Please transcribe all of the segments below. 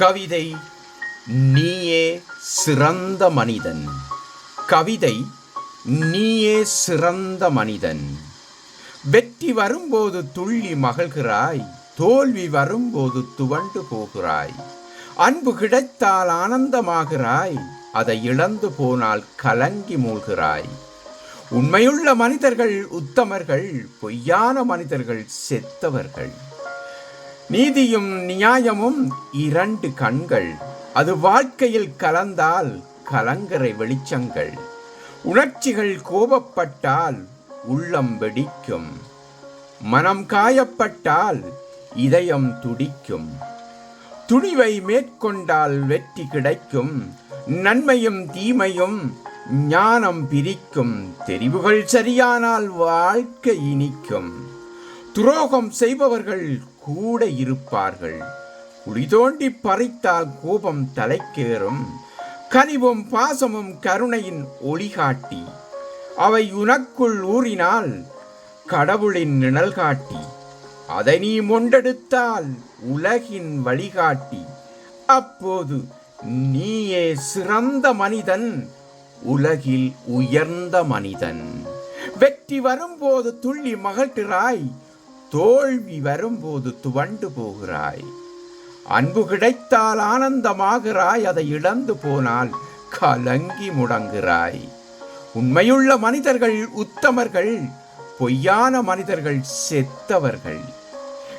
கவிதை நீயே சிறந்த மனிதன். கவிதை நீயே சிறந்த மனிதன். வெற்றி வரும்போது துள்ளி மகிழ்கிறாய் தோல்வி வரும்போது துவண்டு போகிறாய். அன்பு கிடைத்தால் ஆனந்தமாகிறாய் அதை இழந்து போனால் கலங்கி மூழ்கிறாய். உண்மையுள்ள மனிதர்கள் உத்தமர்கள் பொய்யான மனிதர்கள் செத்தவர்கள். நீதியும் நியாயமும் இரண்டு கண்கள். அது வாழ்க்கையில் கலந்தால் கலங்கரை வெளிச்சங்கள். உணர்ச்சிகள் கோபப்பட்டால் உள்ளம் வெடிக்கும். மனம் காயப்பட்டால் இதயம் துடிக்கும். துணிவை மேற்கொண்டால் வெற்றி கிடைக்கும். நன்மையும் தீமையும் ஞானம் பிரிக்கும். தெரிவுகள் சரியானால் வாழ்க்கை இனிக்கும். துரோகம் செய்பவர்கள் கூட இருப்பார்கள். குழி தோண்டி பறித்தால் கோபம் தலைக்கேறும். கனிவும் பாசமும் கருணையின் ஒளிகாட்டி. அவை உனக்குள் ஊறினால் கடவுளின் நிழல் காட்டி. அதை நீ மொண்டெடுத்தால் உலகின் வழிகாட்டி. அப்போது நீயே சிறந்த மனிதன் உலகில் உயர்ந்த மனிதன். வெற்றி வரும்போது துள்ளி மகட்டுறாய் தோல்வி வரும்போது துவண்டு போகிறாய். அன்பு கிடைத்தால் ஆனந்தமாகிறாய் அதை இழந்து போனால் கலங்கி முடங்குகிறாய். உண்மையுள்ள மனிதர்கள் உத்தமர்கள் பொய்யான மனிதர்கள் செத்தவர்கள்.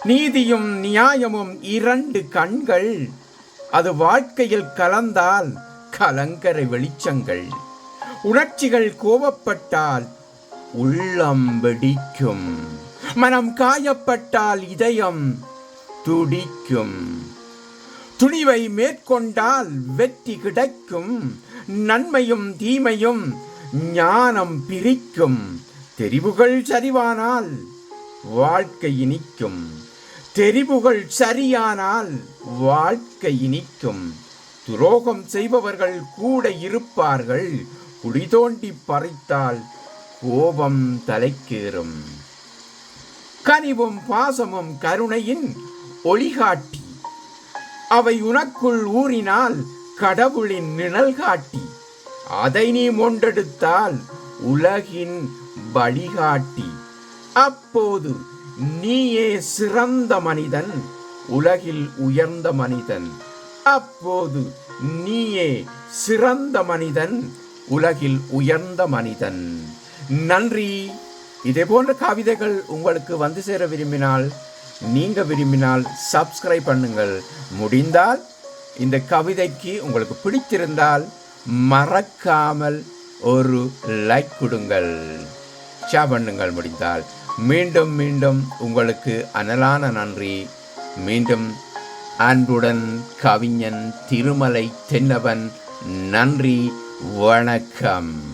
நீதியும் நியாயமும் இரண்டு கண்கள் அது வாழ்க்கையில் கலந்தால் கலங்கரை வெளிச்சங்கள். உணர்ச்சிகள் கோபப்பட்டால் உள்ளம் வெடிக்கும். மனம் காயப்பட்டால் இதயம் துடிக்கும். துணிவை மேற்கொண்டால் வெற்றி கிடைக்கும். நன்மையும் தீமையும் ஞானம் பிரிக்கும். தெரிவுகள் சரிவானால் வாழ்க்கை இனிக்கும். தெரிவுகள் சரியானால் வாழ்க்கை இனிக்கும். துரோகம் செய்பவர்கள் கூட இருப்பார்கள். குடி தோண்டி பறித்தால் கோபம் தலைக்கேறும். கனிவும் பாசமும் கருணையின் ஒளிகாட்டி. அவை உனக்குள் ஊறினால் கடவுளின் நிழல் காட்டி. அதை நீ மொண்டெடுத்தால் உலகின் வழிகாட்டி அப்போது நீயே சிறந்த மனிதன் உலகில் உயர்ந்த மனிதன். அப்போது நீயே சிறந்த மனிதன் உலகில் உயர்ந்த மனிதன். நன்றி. இதே போன்ற கவிதைகள் உங்களுக்கு வந்து சேர விரும்பினால் நீங்கள் விரும்பினால் சப்ஸ்கிரைப் பண்ணுங்கள். முடிந்தால் இந்த கவிதைக்கு உங்களுக்கு பிடித்திருந்தால் மறக்காமல் ஒரு லைக் கொடுங்கள். ஷேர் பண்ணுங்கள் முடிந்தால். மீண்டும் மீண்டும் உங்களுக்கு அனலான நன்றி. மீண்டும் அன்புடன் கவிஞன் திருமலை தென்னவன் நன்றி வணக்கம்.